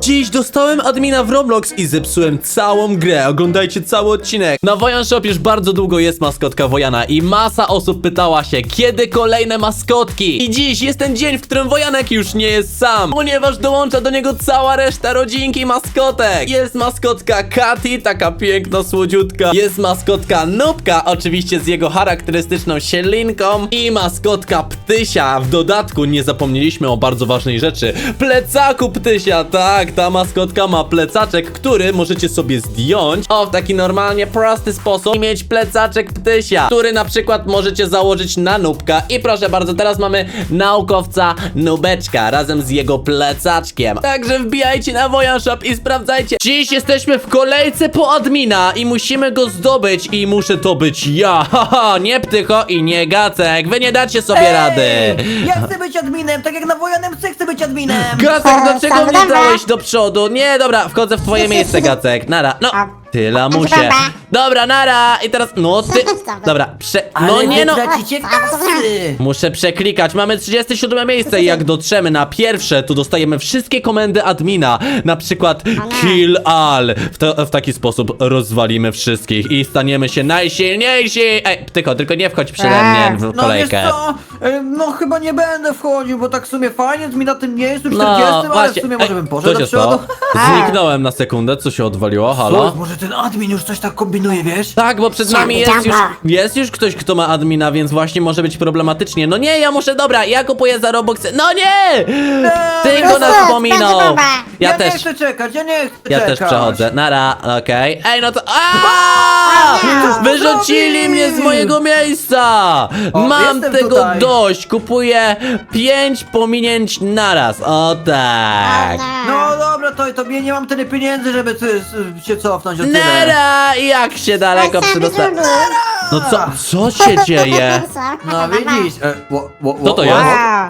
Dziś dostałem admina w Roblox i zepsułem całą grę. Oglądajcie cały odcinek. Na Wojan Shop już bardzo długo jest maskotka Wojana i masa osób pytała się, kiedy kolejne maskotki. I dziś jest ten dzień, w którym Wojanek już nie jest sam, ponieważ dołącza do niego cała reszta rodzinki maskotek. Jest maskotka Katy, taka piękna, słodziutka. Jest maskotka Nubka, oczywiście z jego charakterystyczną sielinką. I maskotka Ptysia. W dodatku nie zapomnieliśmy o bardzo ważnej rzeczy. Plecaku Ptysia, tak, ta maskotka ma plecaczek, który możecie sobie zdjąć o w taki normalnie prosty sposób i mieć plecaczek Ptysia, który na przykład możecie założyć na Nubka. I proszę bardzo, teraz mamy naukowca Nubeczka razem z jego plecaczkiem. Także wbijajcie na Wojan Shop i sprawdzajcie. Dziś jesteśmy w kolejce po admina i musimy go zdobyć i muszę to być ja. Haha, nie Ptycho i nie Gacek. Wy nie dacie sobie rady. Ja chcę być adminem, tak jak na wojanym psy chcę być adminem! Gacek, dlaczego mnie dałeś do przodu? Nie, dobra, wchodzę w twoje miejsce, Gacek. Nara, no. Ty lamusie. Dobra. Nara. I teraz, no ty. Dobra. Prze... Ale No nie wy no. tracicie kasy! Muszę przeklikać. Mamy 37 miejsce i jak dotrzemy na pierwsze, to dostajemy wszystkie komendy admina. Na przykład kill all. W, to, w taki sposób rozwalimy wszystkich i staniemy się najsilniejsi. Ej, tylko, tylko nie wchodź przede mnie w No wiesz kolejkę. co, e, no chyba nie będę wchodził, bo tak w sumie fajnie mi na tym miejscu 40, No, ale w sumie może Ej, bym poszedł do się stało? Zniknąłem na sekundę, co się odwaliło, halo? może ten admin już coś tak kombinuje, wiesz? Tak, bo przed nami jest już, jest już ktoś, kto ma admina, więc właśnie może być problematycznie. No nie, ja muszę, dobra, ja kupuję za Robux. No nie! Ty go nas pominął. będzie bomba. Ja nie też, chcę czekać, ja nie chcę ja czekać. też przechodzę. Nara, okej. Ej, no to... Aaaa! Co Wyrzucili mnie z mojego miejsca! O, Mam jestem tego tutaj. dość. Kupuję pięć pominięć naraz. O tak. No dobra, to, to nie mam tyle pieniędzy, żeby ty, się cofnąć o tyle. Nara! Jak się daleko przedostać? No co, co się dzieje? No widzisz, e, wo, wo, wo, Co to wo- jest?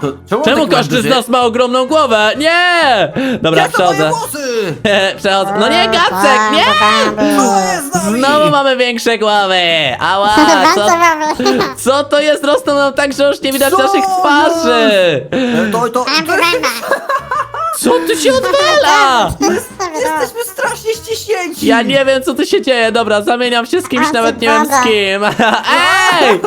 To, czemu Czemu taki każdy z duży? nas ma ogromną głowę? Nie! Dobra, to moje przechodzę. włosy? Przechodzę. No nie, Gacek, nie! Co jest z nami? Znowu mamy większe głowy! Ała, co, co to jest? Rosną nam tak, że już nie widać Co naszych twarzy! E, To, to, to, Co tu się odwala? jesteśmy strasznie ściśnięci. Ja nie wiem, co tu się dzieje. Dobra, zamieniam się z kimś, A, nawet nie wiem z woda. kim. Ej!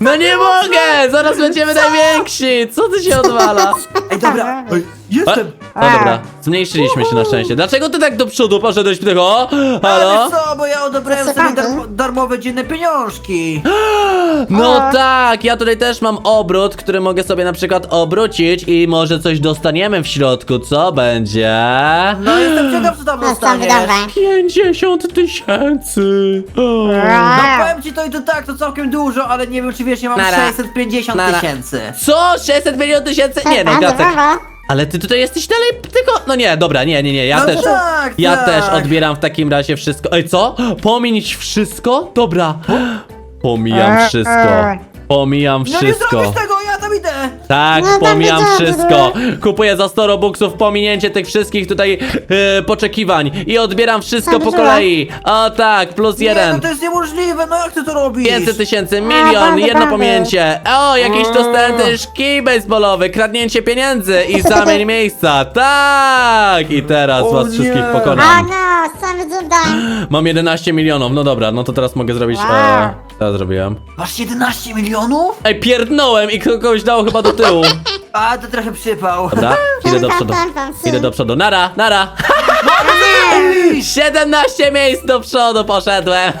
No nie mogę! Zaraz będziemy najwięksi! Co tu się odwala? Ej, dobra, ej, Jestem. No dobra, zmniejszyliśmy się na szczęście. Dlaczego ty tak do przodu poszedłeś tego? Halo? Ale co, bo ja odebrałem sobie darmowe dzienne pieniążki. No tak, ja tutaj też mam obrót, który mogę sobie na przykład obrócić i może coś dostaniemy w środku, co będzie? No jestem ciekaw, co tam dostaniesz. 50 tysięcy! No powiem ci to i to tak, to całkiem dużo, ale nie wiem czy wiesz, ja mam Nara. 650 Nara. tysięcy. Co? 600 milionów tysięcy? Nie no, Gacek. Ale ty tutaj jesteś dalej tylko... No nie, dobra, nie, nie, nie, ja No też... tak, Ja tak. też odbieram w takim razie wszystko. Ej, co? Pominić wszystko? Dobra. Pomijam wszystko. Pomijam No nie wszystko. zrobisz tego, ja tam idę. Tak, No, pomijam dobrze, wszystko. Kupuję za 100 robuxów pominięcie tych wszystkich tutaj e, poczekiwań i odbieram wszystko po Dobrze. kolei. O tak, plus Nie, no jeden. to jest niemożliwe, no jak ty to robisz? 500 tysięcy, milion, bardzo jedno dobry. pominięcie. O, jakiś dostałem też kij baseballowy, kradnięcie pieniędzy i zamień miejsca. Tak! I teraz O was nie. wszystkich A pokonam. no, same dudam. Mam 11 milionów, no dobra, no to teraz mogę zrobić... Wow. E, ja zrobiłem? Masz 11 milionów? Ej, pierdnąłem i kogoś dało chyba do tyłu. A, to trochę przypał. Dobra, idę do przodu. Idę do przodu. Nara, nara. 17 miejsc do przodu poszedłem.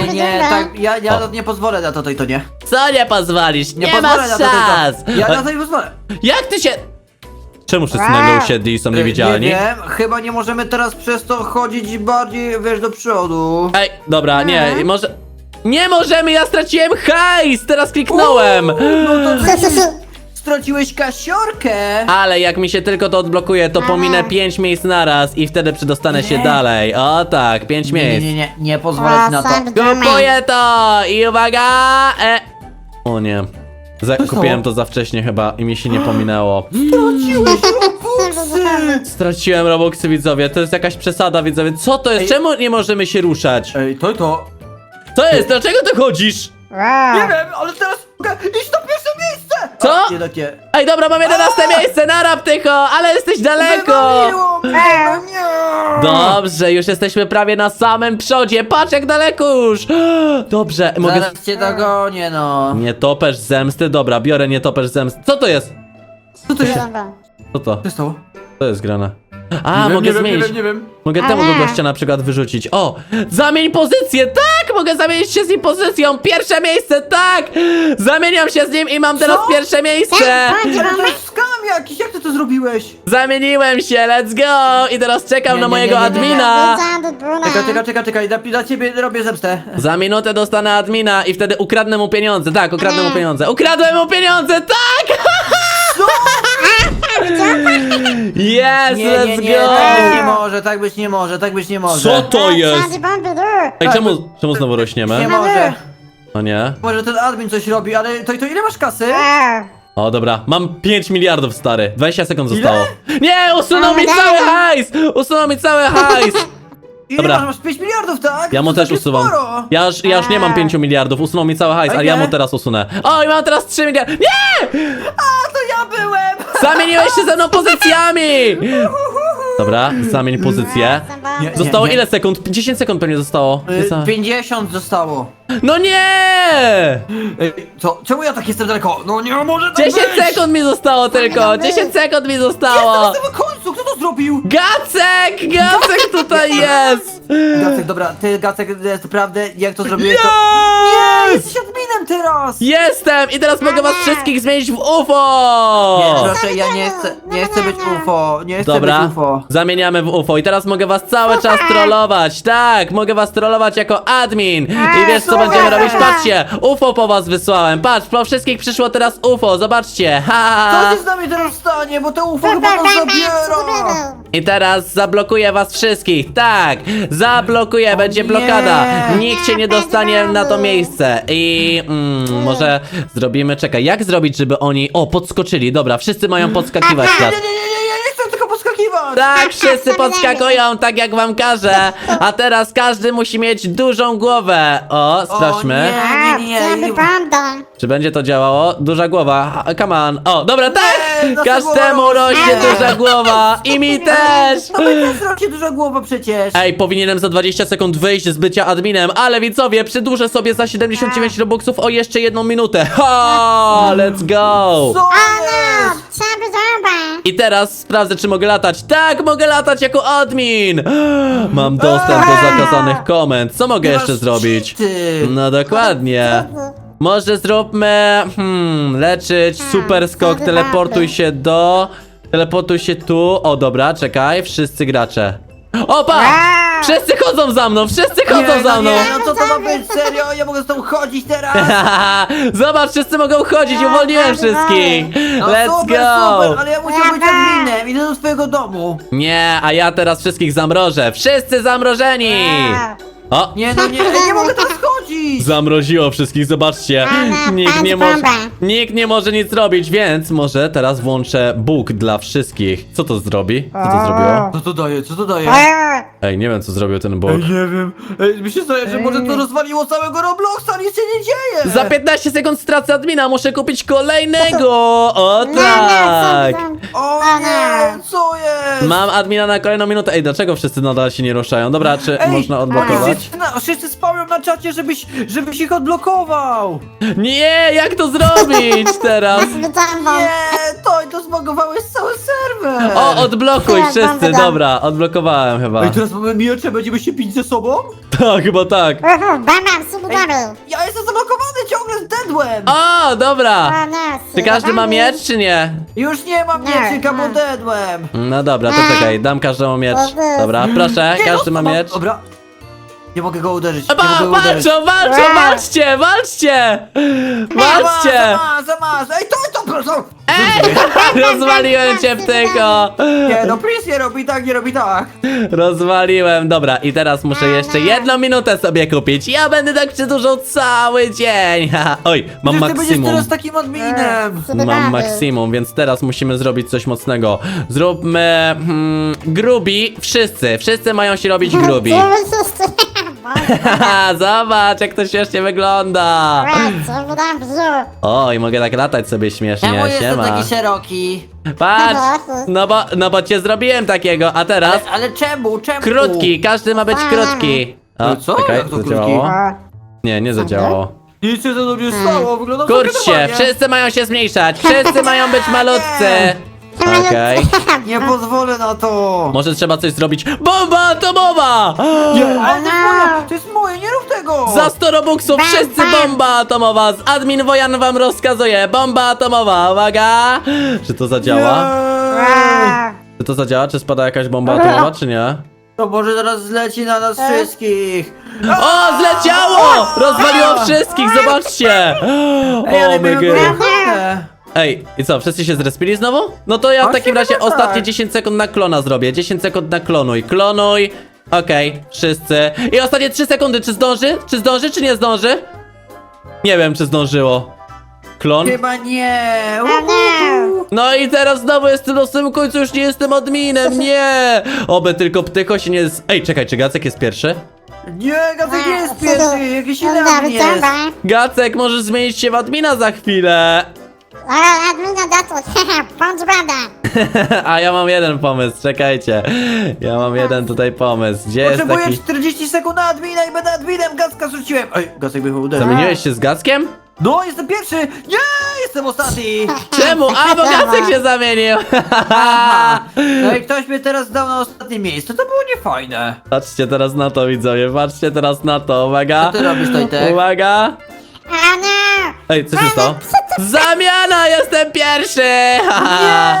Nie, nie, nie, tak, ja, ja nie pozwolę na to, to i to nie. Co nie pozwolisz? Nie, Nie masz pozwolę na to, to, szans. i to. Ja na to nie pozwolę. Jak ty się... Czemu wszyscy nagle usiedli i są E, niewidzialni? Nie wiem, chyba nie możemy teraz przez to chodzić bardziej, wiesz, do przodu. Ej, dobra, nie, może... Nie możemy, ja straciłem hajs! Teraz kliknąłem! No to straciłeś kasiorkę. Ale jak mi się tylko to odblokuje, to pominę 5 miejsc naraz i wtedy przedostanę się Nie. dalej. O tak, 5 Nie, nie, miejsc. nie, nie, nie pozwolę ci na to. Kupuję to! I uwaga! E... O nie. Za Co stało? kupiłem to za wcześnie chyba i mi się nie pominęło. Straciłeś robuxy. Straciłem Robuxy widzowie, to jest jakaś przesada widzowie. Co to jest? Czemu nie możemy się ruszać? Ej, to i to. Co jest? Dlaczego ty chodzisz? Nie wiem, ale teraz mogę iść na pierwsze miejsce! Co? Jednak nie. Ej, dobra, mam 11 miejsce, narab tycho, ale jesteś daleko! Wywaliło mnie, no nie! Dobrze, już jesteśmy prawie na samym przodzie, patrz jak daleko już! Dobrze, mogę... Zaraz cię dogonię, no. Nietoperz zemsty, dobra, biorę nietoperz zemsty. Co to jest? Co to się Co to? co stało? Jest grane. A, Nie wiem, mogę nie wiem, zmienić. Nie wiem, nie wiem. Mogę temu do gościa na przykład wyrzucić. O! Zamień pozycję! Tak! Mogę zamienić się z nim pozycją! Pierwsze miejsce! Tak! Zamieniam się z nim i mam teraz Co? pierwsze miejsce! Bądź Ale to mamy. jest skam jakiś, jak ty to zrobiłeś? Zamieniłem się, let's go! I teraz czekam Nie, na nie, mojego nie, nie, nie. admina! Wrzucam do Bruna. Czekaj, czekaj, czekaj, czekaj, dla, dla ciebie robię zemstę. Za minutę dostanę admina i wtedy ukradnę mu pieniądze. Tak, ukradnę mu pieniądze. Ukradłem mu pieniądze! Tak! Co? Yes, Nie, nie, let's nie, tak być nie go! może, tak być nie może, tak być nie może. Co to jest? Bomby, du. Ej, czemu, czemu znowu Nie rośniemy? może. O nie. Może ten admin coś robi, ale to, to ile masz kasy? O, dobra, mam 5 miliardów, stary. 20 sekund Ile? zostało. Nie, usunął mi cały hajs! Usunął mi cały hajs! Ile Dobra. masz? Masz 5 miliardów, tak? Ja mu To też takie usuwam. Sporo. Ja już, ja już nie mam 5 miliardów, usunął mi cały hajs, A ale ja mu teraz usunę. O, i mam teraz 3 miliardy. Nie! A, to ja byłem! Zamieniłeś się ze mną pozycjami! Dobra, zamień pozycję. Nie, Zostało ile sekund? 10 sekund pewnie zostało. Y, Za- 50 zostało. No nie! Ej, co? Czemu ja tak jestem daleko? No nie może tak 10 być! sekund mi zostało tylko! 10 sekund mi Jestem zostało! to zrobił? Gacek! Gacek tutaj jest! Gacek, dobra, ty Gacek, naprawdę, jak to zrobiłeś to... Nie, Yes! jesteś adminem teraz! Jestem! I teraz mogę was wszystkich zmienić w Nie, UFO! proszę, ja nie chcę, nie chcę być UFO, nie chcę Dobra, być UFO. zamieniamy w UFO i teraz mogę was cały czas trollować. Tak, mogę was trollować jako admin. I wiesz co super. będziemy robić? Patrzcie, UFO po was wysłałem. Patrz, po wszystkich przyszło teraz UFO, zobaczcie. Co Ha! się z nami teraz stanie, bo to UFO chyba nas zabiera! I teraz zablokuję was wszystkich. Tak, zablokuję, będzie nie. blokada. Nikt się nie dostanie na to miejsce. I mm, może zrobimy, czekaj, jak zrobić, żeby oni, o, podskoczyli. Dobra, wszyscy mają podskakiwać teraz. nie, nie, nie, nie, ja nie chcę tylko podskakiwać! Tak, wszyscy podskakują, tak jak wam każę. A teraz każdy musi mieć dużą głowę. O, sprawdźmy. nie. nie, nie. Bomba. Czy będzie to działało? Duża głowa. Come on. O, dobra, tak! Nie, Każdemu rośnie duża głowa. I mi też. To rośnie duża głowa przecież! Ej, powinienem za 20 sekund wyjść z bycia adminem, ale widzowie, przedłużę sobie za 79 robuxów o jeszcze jedną minutę. Ha, let's go! Co O Bomba. I teraz sprawdzę, czy mogę latać. Tak, mogę latać jako admin! Mam dostęp do zakazanych komend. Co mogę jeszcze zrobić? No dokładnie. Może zróbmy, hmm, leczyć, super skok, teleportuj się do, teleportuj się tu, o dobra, czekaj, wszyscy gracze. Opa! Wszyscy chodzą za mną, wszyscy chodzą Nie, za no mną! nie, no co to ma być? Serio? Ja mogę z tą chodzić teraz? Zobacz, wszyscy mogą chodzić, uwolniłem wszystkich! No Let's super, go! super, ale ja muszę być adminem, idę do twojego domu. Nie, a ja teraz wszystkich zamrożę, wszyscy zamrożeni! O, Nie, no nie, ja nie mogę teraz chodzić. Zamroziło wszystkich, zobaczcie. Aha, Nikt nie, patrz, może, bomba. nikt nie może nic robić, więc może teraz włączę Bóg dla wszystkich. Co to zrobi? Co to zrobiło? Co to daje, co to daje? Ej, nie wiem co zrobił ten Bóg. Ej, nie wiem. Ej, się zdaje, że może to rozwaliło całego Robloxa, nic się nie dzieje. Za 15 sekund stracę admina, muszę kupić kolejnego! O No, tak! O O nie, nie. co jest? Mam admina na kolejną minutę. Ej, dlaczego wszyscy nadal się nie ruszają? Dobra, czy Ej, można odblokować? Wszyscy, na, wszyscy na czacie, żebyś, żebyś ich odblokował. Nie, jak to zrobić teraz? Nie, to, to zbagowałeś cały serwer. O, odblokuj Tak, wszyscy, dobra. dobra, odblokowałem chyba. Ej, teraz mamy miecze, będziemy się bić ze sobą? Tak, chyba tak. Uhu, Bomba. Ja jestem zablokowany, ciągle zdedłem. O, dobra! O no, Czy każdy ma miecz, czy nie? Już nie mam Nie, mieczyka, bo nie. dedłem. No dobra, to czekaj, dam każdemu miecz. Dobra, proszę, Nie, każdy ma no, miecz. Dobra. Nie mogę go uderzyć, nie Ba, mogę go uderzyć. walczą, walczą, walczcie, walczcie! Walczcie! Za za mas. Ej, to, proszę. Ej! Rozwaliłem cię w tylko! Nie, no Prince nie robi tak, nie robi tak. Rozwaliłem, dobra, i teraz muszę jeszcze jedną minutę sobie kupić. Ja będę tak przedłużał cały dzień. Oj, mam Przecież ty będziesz maksimum. teraz takim adminem. Mam maksimum, więc teraz musimy zrobić coś mocnego. Zróbmy hmm, grubi, wszyscy, wszyscy mają się robić grubi. Haha, Zobacz, jak to śmiesznie wygląda. Super duper. O, i mogę tak latać sobie śmiesznie, Czemu jestem siema. taki szeroki? Patrz, no bo, no bo cię zrobiłem takiego, a teraz Ale, ale czemu, czemu? krótki, każdy ma być krótki. O, No co? czekaj, Jak to krótki? zadziałało? Nie, nie zadziałało. Nic się za to nie stało, wygląda Kurcz się, normalnie. wszyscy mają się zmniejszać, wszyscy mają być malutcy. Okej. Nie pozwolę na to! Może trzeba coś zrobić. Bomba atomowa! Nie, ale to jest no. moje, to jest moje, nie rób tego! Za 100 robuxów Bam, wszyscy bam. bomba atomowa! Admin Wojan wam rozkazuje, bomba atomowa, uwaga! Czy to zadziała? Nie. Czy to zadziała? Czy spada jakaś bomba atomowa, czy nie? To może zaraz zleci na nas wszystkich! O, zleciało! Rozwaliło wszystkich, zobaczcie! Ej, ale O, mega. wygląda. Ej, i co, wszyscy się zrespili znowu? No to ja w takim razie tak. ostatnie 10 sekund na klona zrobię. 10 sekund na klonuj. Klonuj. Okej, wszyscy. I ostatnie 3 sekundy, czy zdąży? Czy zdąży, czy nie zdąży? Nie wiem, czy zdążyło. Klon? Chyba nie! No i teraz znowu jestem na samym końcu, już nie jestem adminem, nie! Oby tylko Ptycho się nie... Z... Ej, czekaj, czy Gacek jest pierwszy? Nie, Gacek nie jest pierwszy, jakiś inny admin jest! dobra. Gacek, możesz zmienić się w admina za chwilę! Bądź brada. A ja mam jeden pomysł, czekajcie. Ja mam jeden tutaj pomysł. Gdzie jest Potrzebuję taki... 40 sekund na admina i będę adminem! Gacka rzuciłem! Ej, Gacek by uderzył. Zamieniłeś się z Gackiem? No, jestem pierwszy! Nie, jestem ostatni! Czemu? A, bo Gacek się zamienił! Aha. No i ktoś mnie teraz dał na ostatnie miejsce, to było niefajne. Patrzcie teraz na to, widzowie, patrzcie teraz na to, uwaga. Co ty robisz, Tojtek? Uwaga. O nie. Ej, co się stało? Zamiana, jestem pierwszy! Haha.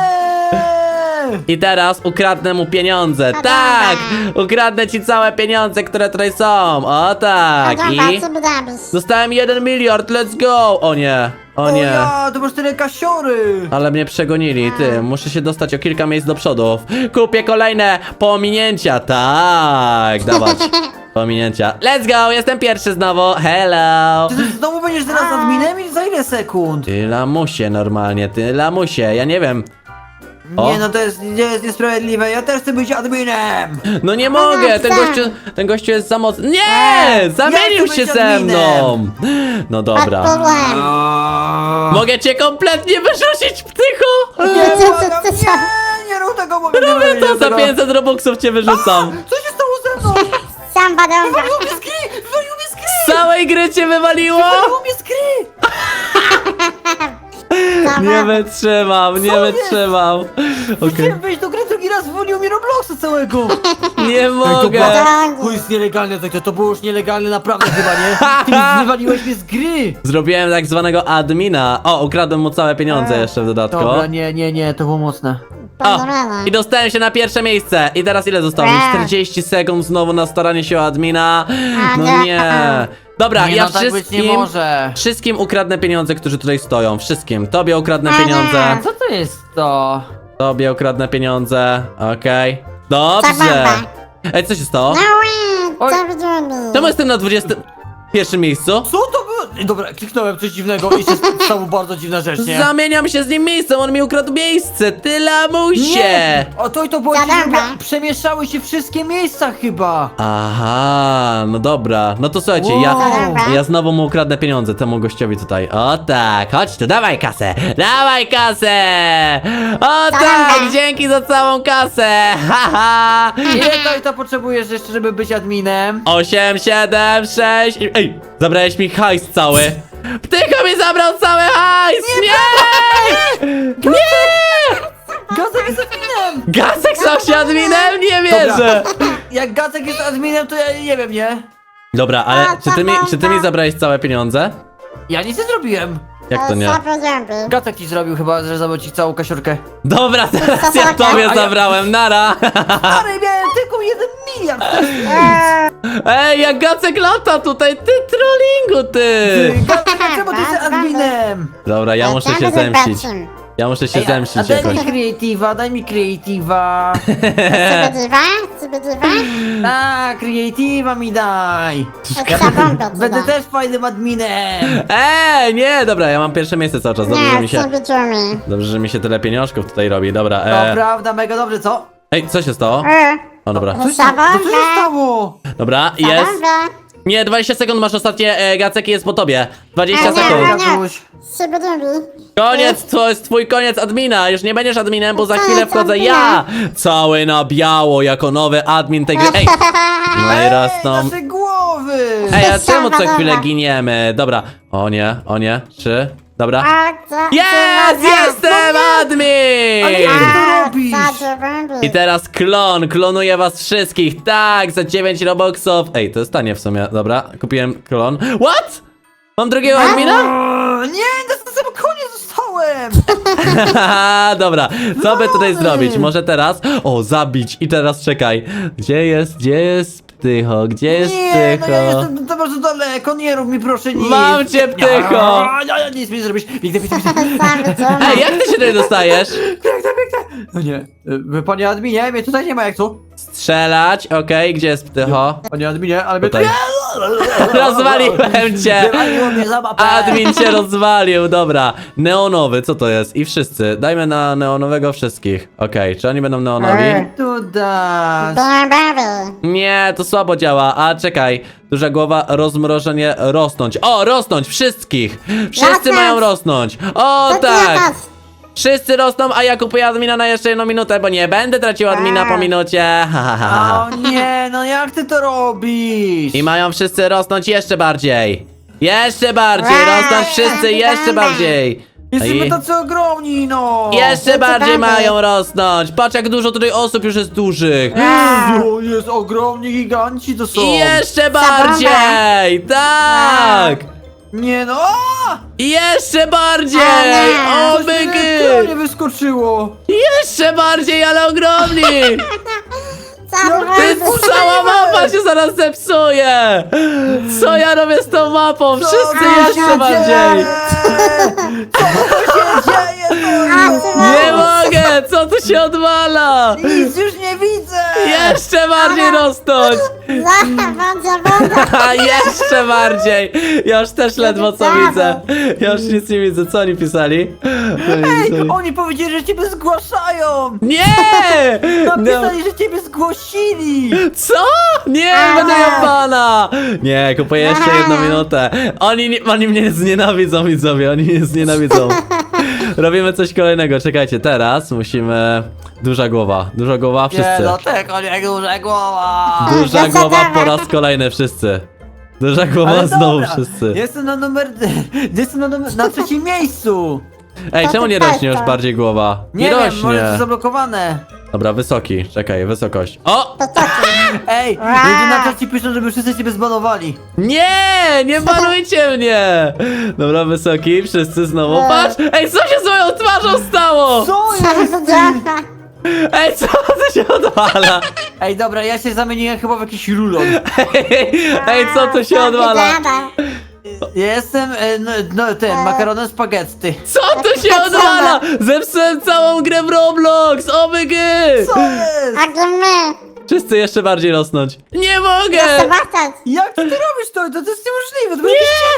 I teraz ukradnę mu pieniądze. No Tak! Ukradnę ci całe pieniądze, które tutaj są. O tak! Dobra, I dostałem jeden miliard, let's go! O nie, o O nie. ja, to masz tyle kasiory! Ale mnie przegonili, ty, muszę się dostać o kilka miejsc do przodu. Kupię kolejne pominięcia, tak, dawać. Pominięcia. Let's go, jestem pierwszy znowu, hello. Ty znowu będziesz teraz adminem i za ile sekund? Ty lamusie normalnie, ty lamusie, ja nie wiem. O. Nie no, to jest, nie jest niesprawiedliwe, ja też chcę być adminem! No nie mogę, ten gościu, ten gościu jest za mocny. Nie, zamienił chcę się być ze mną. No dobra. Odpłyłem. Mogę... Mogę cię kompletnie wyrzucić, ptychu. Nie, Co, co, błagam, co, co? nie, nie rób tego, bo Robię to, za 500 robuxów cię wyrzucam. Co się stało ze mną? Samba dobra. Wywaliło mnie z gry! Wywaliło mnie z gry! Z całej gry cię wywaliło? Wywaliło mnie z gry! Nie wytrzymam, nie Co jest? wytrzymam. Okej. Chciałem wejść do gry drugi raz, wywaliło mi Robloxa całego! Nie mogę. To jest nielegalne, to, to było już nielegalne naprawdę chyba, nie? Ty wywaliłeś mnie z gry! Zrobiłem tak zwanego admina. O, ukradłem mu całe pieniądze jeszcze w dodatku. Dobra, nie, nie, nie, to było mocne. O, Dobra. i dostałem się na pierwsze miejsce. I teraz ile zostało mi? Eee. 40 sekund znowu na staranie się o admina. No nie. nie. Dobra, Nie, ja no tak być nie wszystkim... może. Wszystkim ukradnę pieniądze, którzy tutaj stoją. Wszystkim. Tobie ukradnę pieniądze. Co to jest to? Tobie ukradnę pieniądze. Okej. Dobrze. Ej, co się stało? No Oj. co widzimy? Czemu jestem na 21 miejscu? Co to? Dobra, kliknąłem coś dziwnego i się stało bardzo dziwna rzecz, nie? Zamieniam się z nim miejscem, on mi ukradł miejsce. Ty lamusie. Nie! O to i to było dziwne, przemieszały się wszystkie miejsca chyba! Aha, no dobra. No to słuchajcie, ja, Wow. Ja znowu mu ukradnę pieniądze temu gościowi tutaj. O tak, chodź tu, dawaj kasę, dawaj kasę! O tak, dzięki za całą kasę! Haha! Ile to i to potrzebujesz jeszcze, żeby być adminem? 8, 7, 6. Ej, zabrałeś mi hajs Ptycho mi zabrał cały hajs! Nie! Nie! Gacek jest adminem! Gacek stał się adminem? Nie wierzę! Jak Gacek jest adminem, to ja nie wiem, nie? Dobra, ale A, czy ty, mi, czy ty mi zabrałeś całe pieniądze? Ja nic nie zrobiłem! Jak to nie? Zombie. Gacek ci zrobił chyba, że zabrał ci całą kasiorkę. Dobra, teraz ja tobie zabrałem, nara! Ale miałem tylko jeden miliard! Eee, Ej, jak Gacek lata tutaj, ty trollingu, ty! Gacek, czemu ty jesteś adminem? Dobra, ja muszę się zemścić. Ja muszę się Ej, a, a zemścić daj jakoś. mi creative'a, daj mi creative'a. Cybydywa? Cybydywa? A, creative'a mi daj. Będę też fajnym adminem. Ej, nie, dobra, ja mam pierwsze miejsce cały czas. Dobrze, że Nie, mi się, dobrze, że mi się tyle pieniążków tutaj robi. Dobra, To e, prawda, mega dobrze, co? Ej, co się stało? Eee, O, dobra. Co się, co się stało? Dobra, jest. Nie, 20 sekund masz ostatnie, e, Gaceki jest po tobie. 20 Ale nie, sekund. Koniec, to jest twój koniec admina. Już nie będziesz adminem, bo za chwilę wchodzę ja. Cały na biało, jako nowy admin tej gry. Ej, no i Ej, rosną. nasze głowy! Ej, a czemu co chwilę giniemy? Dobra, o nie, o nie, trzy, dobra. A, co? Jest, jestem admin! Robisz? I teraz klon, klonuję was wszystkich, tak, za 9 robuxów. Ej, to jest tanie w sumie, dobra, kupiłem klon. What? Mam drugiego admina? O, nie, na samym koniec zostałem! Haha, dobra, co by tutaj zrobić? Może teraz? O, zabić i teraz czekaj. Gdzie jest, gdzie jest ptycho, gdzie jest Nie, no ja ptycho? jestem to bardzo daleko, nie rób mi proszę nic! Mam cię, ptycho! Ja, ja, nic mi nie zrobisz! Biegnę, biegnę, biegnę! Ej, jak ty się tutaj dostajesz? No nie, y, panie adminie, mnie tutaj nie ma jak tu. Strzelać, okej, gdzie jest ptycho? Panie adminie, ale mnie Tutaj. Rozwaliłem cię! Wywaliło mnie za mapę! Admin cię rozwalił, dobra. Neonowy, co to jest? I wszyscy. Dajmy na neonowego wszystkich. Okej, czy oni będą neonowi? Tu dasz! Nie, to słabo działa. A czekaj, duża głowa, rozmrożenie, rosnąć. O, rosnąć, wszystkich! Wszyscy Rosnąć. mają rosnąć. O, tak! Wszyscy rosną, a ja kupuję admina na jeszcze jedną minutę, bo nie będę tracił admina po minucie. Ha, ha, ha, ha. O nie, no jak ty to robisz? I mają wszyscy rosnąć jeszcze bardziej. Jeszcze bardziej, Wow, rosnąć wszyscy jeszcze wygląda. bardziej. Jesteśmy I tacy ogromni, no! jeszcze bardziej mają rosnąć. Patrz jak dużo tutaj osób już jest dużych. Jezu, jest ogromni giganci to są! I jeszcze bardziej, tak. Nie no! I jeszcze bardziej. Ale. O Coś mi na bygy. ekranie wyskoczyło! Jeszcze bardziej, ale ogromni. Cała mapa się zaraz zepsuje! Co ja robię z tą mapą? Wszyscy tu się jeszcze bardziej! dzieje? Co tu się dzieje? No, Nie mogę! Co tu się odwala? nic już nie widzę! Jeszcze bardziej rosnąć! Jeszcze bardziej! Ja już też ledwo co widzę. Ja już nic nie widzę. Co oni pisali? Co oni Ej, pisali? oni powiedzieli, że ciebie zgłaszają! Nie! No, Napisali, że ciebie co? Nie, będę miał pana! Nie, kupuję jeszcze jedną minutę. Oni, nie- oni mnie znienawidzą, widzowie, oni mnie znienawidzą. Robimy coś kolejnego, czekajcie, teraz musimy... Duża głowa, duża głowa, Nie wszyscy. no, tylko nie duża głowa! Duża głowa po raz kolejny, wszyscy. Duża głowa Ale znowu dobra, wszyscy. Jestem na numer... Jestem na, numer, na trzecim miejscu! Ej, To czemu ty nie rośnie już to. bardziej głowa? Nie, Nie wiem, rośnie. może to zablokowane. Dobra, wysoki, czekaj, wysokość. O! Ej, ludzie na czacie piszą, żeby wszyscy ciebie zbanowali. Nie! Nie banujcie mnie! Dobra, wysoki, wszyscy znowu. Patrz! Ej, co się z moją twarzą stało? Co jest? Ej, co to się odwala? Ej, dobra, ja się zamieniłem chyba w jakiś rulon. Ej, ej, co tu się odwala? Jestem, e, no, no ten, makaronem spaghetti. Co tu się odwala? Zepsułem całą grę w Roblox! OMG! Co jest? A gdzie my? Wszyscy jeszcze bardziej rosnąć. Nie mogę! Jak ty robisz to? To, to jest niemożliwe, to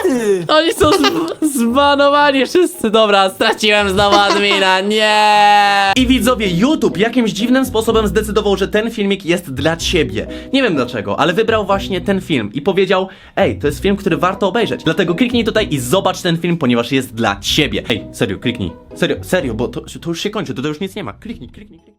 ty. Oni są z- zbanowani wszyscy. Dobra, straciłem znowu admina. Nie! I widzowie, YouTube jakimś dziwnym sposobem zdecydował, że ten filmik jest dla ciebie. Nie wiem dlaczego, ale wybrał właśnie ten film i powiedział: Ej, to jest film, który warto obejrzeć. Dlatego kliknij tutaj i zobacz ten film, ponieważ jest dla ciebie. Ej, serio, kliknij. Serio, serio, bo to, to już się kończy, to, to już nic nie ma. Kliknij, kliknij, kliknij.